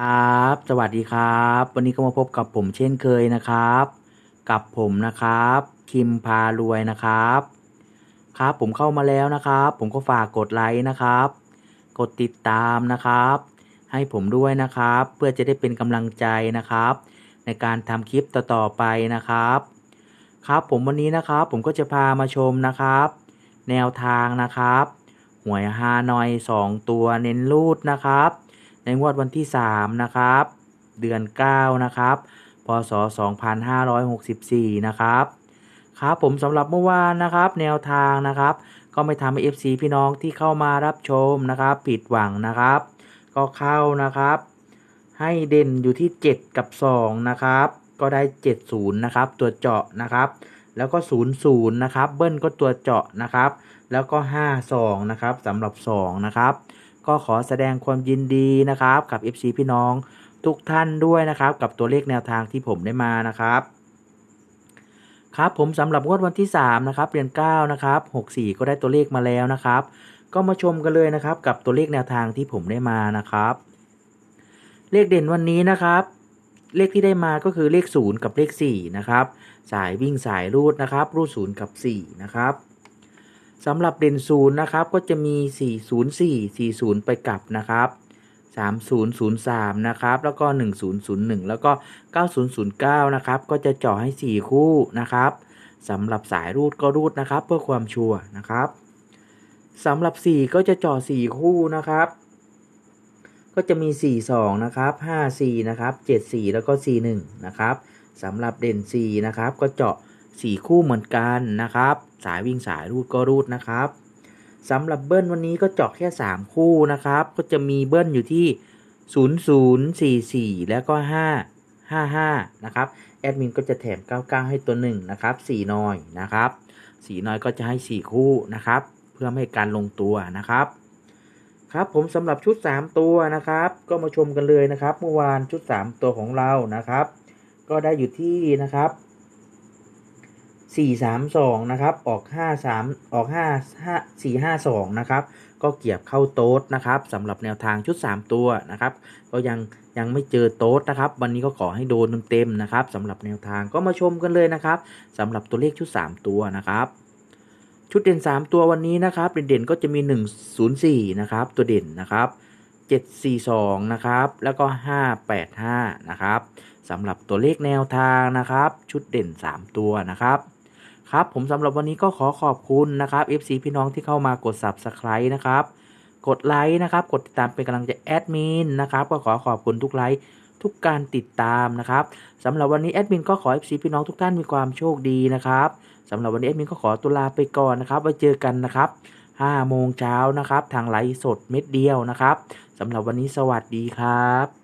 ครับ สวัสดีครับ วันนี้ก็มาพบกับผมเช่นเคยนะครับ กับผมนะครับคิมพารวยนะครับ ครับผมเข้ามาแล้วนะครับ ผมก็ฝากกดไลค์นะครับ กดติดตามนะครับ ให้ผมด้วยนะครับ เพื่อจะได้เป็นกำลังใจนะครับ ในการทำคลิปต่อๆไปนะครับ ครับผมวันนี้นะครับ ผมก็จะพามาชมนะครับ แนวทางนะครับหวยฮานอย 2 ตัวเน้นรูดนะครับ ในงวดวันที่ 3 นะครับ เดือน 9 นะครับ พศ 2564 นะครับครับผมสำหรับเมื่อวานนะครับ แนวทางนะครับ ก็ไม่ทำให้ FC พี่น้องที่เข้ามารับชมนะครับ ผิดหวังนะครับ ก็เข้านะครับ ให้เด่นอยู่ที่ 7 กับ 2 นะครับ ก็ได้ 70 นะครับ ตัวเจาะนะครับ แล้วก็ 00 นะครับ เบิ้ลก็ตัวเจาะนะครับ แล้วก็ 52 นะครับสำหรับ 2 นะครับ ก็ขอแสดงความยินดีนะครับ กับ FC พี่น้องทุกท่านด้วยนะครับ กับตัวเลขแนวทางที่ผมได้มานะครับ ครับผมสำหรับงวดวันที่ 3 นะครับเดือน9นะครับ64 ก็ได้ตัวเลขมาแล้วนะครับ ก็มาชมกันเลยนะครับ กับตัวเลขแนวทางที่ผมได้มานะครับ เลขเด่นวันนี้นะครับเลขที่ได้มาก็คือเลข 0 กับเลข 4 นะครับ สายวิ่งสายรูดนะครับ รูด 0 กับ 4 นะครับ สำหรับเด่น0นะครับก็จะมี 404 40 ไปกลับนะครับ 3003 นะครับ แล้วก็ 1001 แล้วก็ 9009 นะครับ ก็จะเจาะให้ 4 คู่นะครับสำหรับสายรูดก็รูดนะครับ เพื่อความชัวร์นะครับสำหรับ 4 ก็จะเจาะ4คู่นะครับ ก็จะมี 42 นะครับ 54 นะครับ 74 แล้วก็ 41 นะครับสำหรับเด่น 4 นะครับ ก็เจาะ 4 คู่เหมือนกันนะครับ สายวิ่งสายรูดก็รูดนะครับสำหรับเบิ้ลวันนี้ก็เจาะแค่ 3 คู่นะครับ ก็จะมีเบิ้ลอยู่ที่ 0044 แล้วก็ 5 55 นะครับ แอดมินก็จะแถม 99 ให้ตัว 1 นะครับ 4 น้อยนะครับ4น้อยก็จะให้ 4 คู่นะครับ เพื่อไม่ให้การลงตัวนะครับ ครับผมสำหรับชุด 3 ตัวนะครับ ก็มาชมกันเลยนะครับ เมื่อวานชุด 3 ตัวของเรานะครับ ก็ได้อยู่ที่นะครับ 4 3 2นะครับ ออก5 3ออก5 5 4 5 2นะครับ ก็เกียบเข้าโต๊ดนะครับสำหรับแนวทางชุด3ตัวนะครับ ก็ยังยังไม่เจอโต๊ดนะครับ วันนี้ก็ขอให้โดนเต็มๆนะครับสำหรับแนวทางก็มาชมกันเลยนะครับสำหรับตัวเลขชุด3ตัวนะครับชุดเด่น 3 ตัววันนี้นะครับ เด่นๆก็จะมี 104 นะครับ ตัวเด่นนะครับ 742 นะครับ แล้วก็ 585 นะครับสำหรับตัวเลขแนวทางนะครับ ชุดเด่น 3 ตัวนะครับ ครับผมสำหรับวันนี้ก็ขอขอบคุณนะครับ FC พี่น้องที่เข้ามากด Subscribe นะครับกดไลค์นะครับ กดติดตามเป็นกำลังใจแอดมินนะครับ ก็ขอขอบคุณทุกไลค์ทุกการติดตามนะครับสำหรับวันนี้แอดมินก็ขอ FC พี่น้องทุกท่านมีความโชคดีนะครับสำหรับวันนี้แอดมินก็ขอตุลาไปก่อนนะครับไว้เจอกันนะครับ5โมงเช้านะครับ ทางไลฟ์สดเม็ดเดียวนะครับสำหรับวันนี้สวัสดีครับ